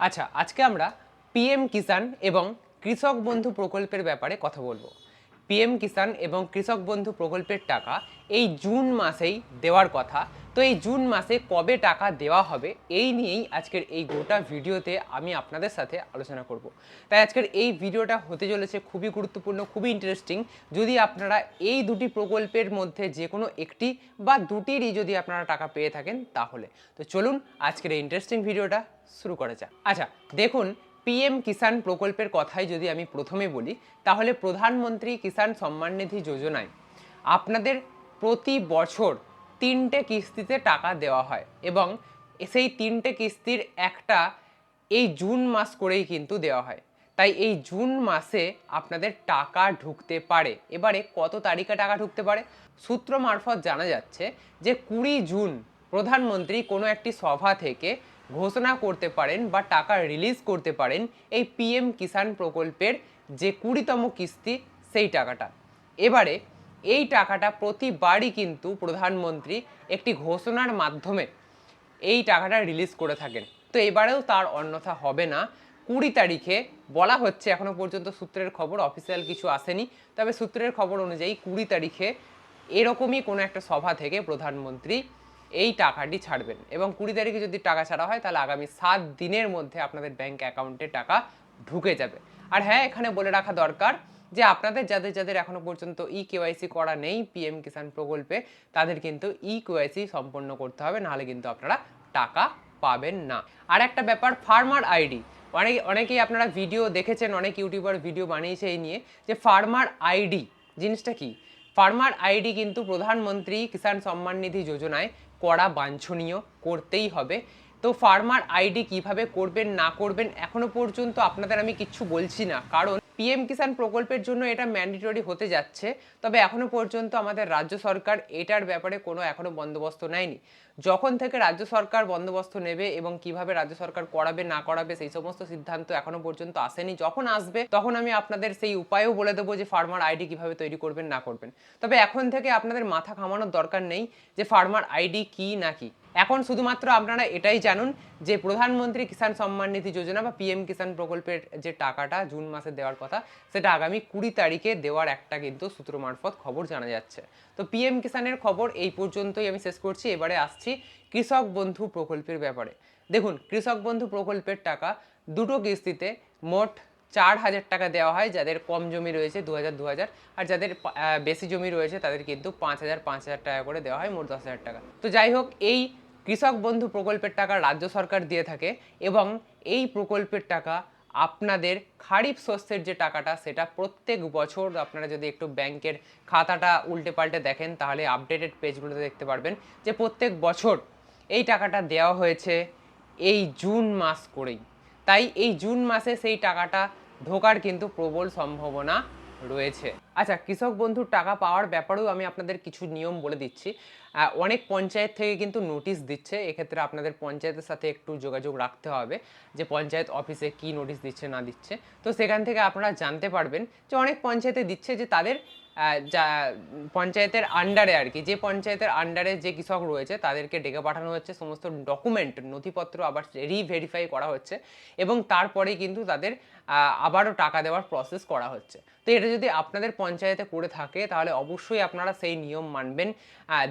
আচ্ছা আজকে আমরা পিএম কিষাণ এবং কৃষক বন্ধু প্রকল্পের ব্যাপারে কথা বলব। পিএম কিষাণ এবং কৃষক বন্ধু প্রকল্পের টাকা এই জুন মাসেই দেওয়ার কথা। তো এই জুন মাসে কবে টাকা দেওয়া হবে, এই নিয়েই আজকের এই গোটা ভিডিওতে আমি আপনাদের সাথে আলোচনা করব। তাই আজকের এই ভিডিওটা হতে চলেছে খুবই গুরুত্বপূর্ণ, খুবই ইন্টারেস্টিং যদি আপনারা এই দুটি প্রকল্পের মধ্যে যে কোনো একটি বা দুটিরই যদি আপনারা টাকা পেয়ে থাকেন তাহলে। তো চলুন আজকের এই ইন্টারেস্টিং ভিডিওটা শুরু করা যাক। আচ্ছা দেখুন পিএম কিষাণ প্রকল্পের কথাই যদি আমি প্রথমে বলি, তাহলে প্রধানমন্ত্রী কিষাণ সম্মান নিধি যোজনায় আপনাদের প্রতি বছর তিনটে কিস্তিতে টাকা দেওয়া হয় এবং সেই তিনটে কিস্তির একটা এই জুন মাস করেই কিন্তু দেওয়া হয়। তাই এই জুন মাসে আপনাদের টাকা ঢুকতে পারে। এবারে কত তারিখে টাকা ঢুকতে পারে? সূত্র মারফত জানা যাচ্ছে যে কুড়ি জুন প্রধানমন্ত্রী কোনো একটি সভা থেকে ঘোষণা করতে পারেন বা টাকা রিলিজ করতে পারেন এই পিএম কিষাণ প্রকল্পের যে কুড়িতম কিস্তি, সেই টাকাটা। এবারে এই টাকাটা প্রতিবারই কিন্তু প্রধানমন্ত্রী একটি ঘোষণার মাধ্যমে এই টাকাটা রিলিজ করে থাকেন। তো এবারেও তার অন্যথা হবে না। কুড়ি তারিখে বলা হচ্ছে, এখনও পর্যন্ত সূত্রের খবর অফিসিয়াল কিছু আসেনি, তবে সূত্রের খবর অনুযায়ী কুড়ি তারিখে এরকমই কোনো একটা সভা থেকে প্রধানমন্ত্রী এই টাকাটি ছাড়বেন এবং কুড়ি তারিখে যদি টাকা ছাড়া হয়, তাহলে আগামী সাত দিনের মধ্যে আপনাদের ব্যাংক অ্যাকাউন্টে টাকা ঢুকে যাবে। আর হ্যাঁ এখানে বলে রাখা দরকার যে আপনাদের, যাদের যাদের এখনও পর্যন্ত ই কেওয়াইসি করা নেই পিএম কিষাণ প্রকল্পে, তাদের কিন্তু ই কেওয়াইসি সম্পন্ন করতে হবে, নাহলে কিন্তু আপনারা টাকা পাবেন না। আর একটা ব্যাপার ফার্মার আইডি অনেক, অনেকেই আপনারা ভিডিও দেখেছেন, অনেক ইউটিউবার ভিডিও বানিয়েছে এই নিয়ে, যে ফার্মার আইডি জিনিসটা কি? ফার্মার আইডি কিন্তু প্রধানমন্ত্রী কিষাণ সম্মান নিধি যোজনায় করা বাঞ্ছনীয়, করতেই হবে। তো ফার্মার আইডি কীভাবে করবেন, না করবেন, এখনও পর্যন্ত আপনাদের আমি কিচ্ছু বলছি না, কারণ পিএম কিষাণ প্রকল্পের জন্য এটা ম্যান্ডেটরি হতে যাচ্ছে, তবে এখনও পর্যন্ত আমাদের রাজ্য সরকার এটার ব্যাপারে কোনো এখনও বন্দোবস্ত নেয়নি। যখন থেকে রাজ্য সরকার বন্দোবস্ত নেবে এবং কীভাবে রাজ্য সরকার করাবে, না করাবে, সেই সমস্ত সিদ্ধান্ত এখনও পর্যন্ত আসেনি। যখন আসবে, তখন আমি আপনাদের সেই উপায়ও বলে দেবো যে ফার্মার আইডি কীভাবে তৈরি করবেন, না করবেন। তবে এখন থেকে আপনাদের মাথা ঘামানোর দরকার নেই যে ফার্মার আইডি কি না কি। এখন শুধুমাত্র আপনারা এটাই জানুন যে প্রধানমন্ত্রী কিষাণ সম্মান নিধি যোজনা বা পিএম কিষাণ প্রকল্পের যে টাকাটা জুন মাসে দেওয়ার কথা, সেটা আগামী কুড়ি তারিখে দেওয়ার একটা কিন্তু সূত্র মারফত খবর জানা যাচ্ছে। তো পিএম কিষাণের খবর এই পর্যন্তই আমি শেষ করছি। এবারে আসছি কৃষক বন্ধু প্রকল্পের ব্যাপারে। দেখুন, কৃষক বন্ধু প্রকল্পের টাকা দুটো কিস্তিতে মোট চার হাজার টাকা দেওয়া হয় যাদের কম জমি রয়েছে দু হাজার দু হাজার আর যাদের বেশি জমি রয়েছে তাদের কিন্তু পাঁচ হাজার পাঁচ হাজার টাকা করে দেওয়া হয়, মোট দশ হাজার টাকা। তো যাই হোক, এই কৃষক বন্ধু প্রকল্পের টাকা রাজ্য সরকার দিয়ে থাকে এবং এই প্রকল্পের টাকা আপনাদের খারিফ শস্যের যে টাকাটা সেটা প্রত্যেক বছর আপনারা যদি একটু ব্যাংকের খাতাটা উল্টে পাল্টে দেখেন তাহলে আপডেটেড পেজগুলোতে দেখতে পারবেন যে প্রত্যেক বছর এই টাকাটা দেওয়া হয়েছে এই জুন মাস করেই। তাই এই জুন মাসে সেই টাকাটা ঢোকার কিন্তু প্রবল সম্ভাবনা রয়েছে। আচ্ছা কৃষক বন্ধুর টাকা পাওয়ার ব্যাপারেও আমি আপনাদের কিছু নিয়ম বলে দিচ্ছি। অনেক পঞ্চায়েত থেকে কিন্তু নোটিশ দিচ্ছে, এক্ষেত্রে আপনাদের পঞ্চায়েতের সাথে একটু যোগাযোগ রাখতে হবে যে পঞ্চায়েত অফিসে কি নোটিশ দিচ্ছে, না দিচ্ছে। তো সেখান থেকে আপনারা জানতে পারবেন যে অনেক পঞ্চায়েতে দিচ্ছে যে তাদের যা পঞ্চায়েতের আন্ডারে আর কি, যে পঞ্চায়েতের আন্ডারে যে কৃষক রয়েছে, তাদেরকে ডেকে পাঠানো হচ্ছে, সমস্ত ডকুমেন্ট নথিপত্র আবার রিভেরিফাই করা হচ্ছে এবং তারপরে কিন্তু তাদের আবারও টাকা দেওয়ার প্রসেস করা হচ্ছে। তো এটা যদি আপনাদের পঞ্চায়েতে করে থাকে, তাহলে অবশ্যই আপনারা সেই নিয়ম মানবেন।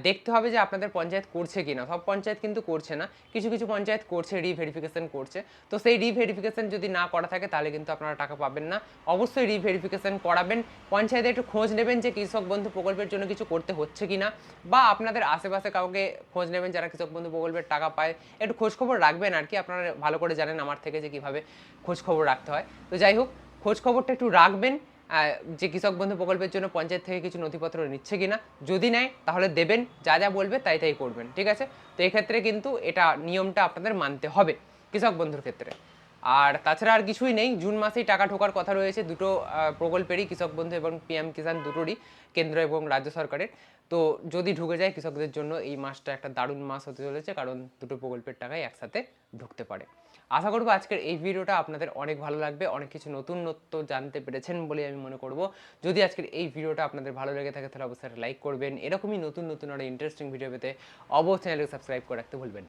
দেখতে হবে যে আপনাদের পঞ্চায়েত করছে কি না সব পঞ্চায়েত কিন্তু করছে না। কিছু কিছু পঞ্চায়েত করছে রিভেরিফিকেশন করছে। তো সেই রিভেরিফিকেশন যদি না করা থাকে, তাহলে কিন্তু আপনারা টাকা পাবেন না। অবশ্যই রিভেরিফিকেশন করাবেন। পঞ্চায়েতে একটু খোঁজ নেবেন যে কৃষক বন্ধু প্রকল্পের জন্য কিছু করতে হচ্ছে কিনা, বা আপনাদের আশেপাশে কাউকে খোঁজ নেবেন যারা কৃষক বন্ধু প্রকল্পের টাকা পায়। একটু খোঁজখবর রাখবেন আর কি। আপনারা ভালো করে জানেন আমার থেকে যে কীভাবে খোঁজখবর রাখতে হয়। তো যাই হোক, খোঁজ খবরটা একটু রাখবেন। যে কৃষক বন্ধু প্রকল্পের জন্য পঞ্চায়েত থেকে কিছু নথিপত্র নিচ্ছে কিনা, যদি নেয় তাহলে দেবেন, যা যা বলবে তাই তাই করবেন, ঠিক আছে? তো এক্ষেত্রে কিন্তু এটা নিয়মটা আপনাদের মানতে হবে কৃষক বন্ধুর ক্ষেত্রে। আর তাছাড়া আর কিছুই নেই। জুন মাসেই টাকা ঢোকার কথা রয়েছে। দুটো প্রকল্পেরই কৃষক বন্ধু এবং পিএম কিষাণ দুটোরই, কেন্দ্র এবং রাজ্য সরকারের। তো যদি ঢুকে যায় কৃষকদের জন্য, এই মাসটা একটা দারুণ মাস হতে চলেছে, কারণ দুটো প্রকল্পের টাকাই একসাথে ঢুকতে পারে। আশা করব আজকের এই ভিডিওটা আপনাদের অনেক ভালো লাগবে। অনেক কিছু নতুন নত্য জানতে পেরেছেন বলে আমি মনে করব। যদি আজকের এই ভিডিওটা আপনাদের ভালো লেগে থাকে, তাহলে অবশ্যই লাইক করবেন। এরকমই নতুন নতুন আরও ইন্টারেস্টিং ভিডিও পেতে অবশ্যই চ্যানেলকে সাবস্ক্রাইব করে রাখতে ভুলবেন।